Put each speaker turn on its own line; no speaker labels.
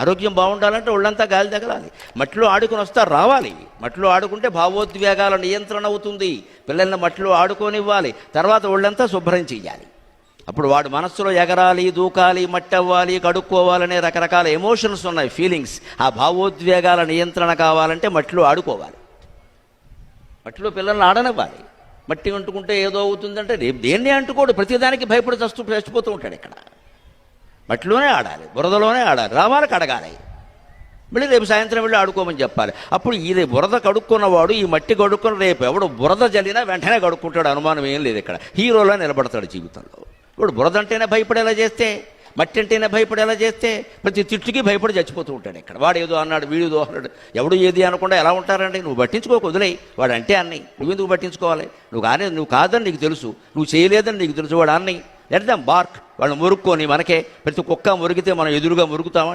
ఆరోగ్యం బాగుండాలంటే ఒళ్ళంతా గాలి తగలాలి. మట్టిలో ఆడుకుని వస్తా రావాలి. మట్టిలో ఆడుకుంటే భావోద్వేగాల నియంత్రణ అవుతుంది. పిల్లల్ని మట్టిలో ఆడుకోనివ్వాలి. తర్వాత ఒళ్ళంతా శుభ్రం చేయాలి అప్పుడు వాడు మనస్సులో ఎగరాలి దూకాలి మట్టి అవ్వాలి కడుక్కోవాలనే రకరకాల ఎమోషన్స్ ఉన్నాయి ఫీలింగ్స్. ఆ భావోద్వేగాల నియంత్రణ కావాలంటే మట్టిలో ఆడుకోవాలి. మట్టిలో పిల్లల్ని ఆడనివ్వాలి. మట్టి అంటుకుంటే ఏదో అవుతుందంటే రేపు దేన్ని అంటుకోడు? ప్రతిదానికి భయపడి చస్తూ చచ్చిపోతూ ఉంటాడు ఇక్కడ. మట్టిలోనే ఆడాలి బురదలోనే ఆడాలి రావాలి కడగాలి మళ్ళీ రేపు సాయంత్రం వెళ్ళి ఆడుకోమని చెప్పాలి. అప్పుడు ఇది బురద కడుక్కున్నవాడు ఈ మట్టి కడుక్కున్న రేపు ఎవడు బురద జల్లినా వెంటనే కడుక్కుంటాడు అనుమానం ఏం లేదు ఇక్కడ. హీరోలా నిలబడతాడు జీవితంలో. ఇప్పుడు బురద అంటేనే భయపడేలా చేస్తే మట్టి అంటేనే భయపడేలా చేస్తే ప్రతి తిట్టుకి భయపడి చచ్చిపోతూ ఉంటాడు ఇక్కడ. వాడు ఏదో అన్నాడు వీడిదో అన్నాడు. ఎవడు ఏది అనకుండా ఎలా ఉంటారండి? నువ్వు పట్టించుకోకు వదిలేయి వాడు అంటే అన్నయ్య నువ్వెందుకు పట్టించుకోవాలి? నువ్వు కానీ నువ్వు కాదని నీకు తెలుసు. నువ్వు చేయలేదని నీకు తెలుసు వాడు అన్నయ్య. లెట్ దమ్ బార్క్ వాళ్ళు మురుక్కొని మనకే. ప్రతి కుక్క మురిగితే మనం ఎదురుగా మురుగుతామా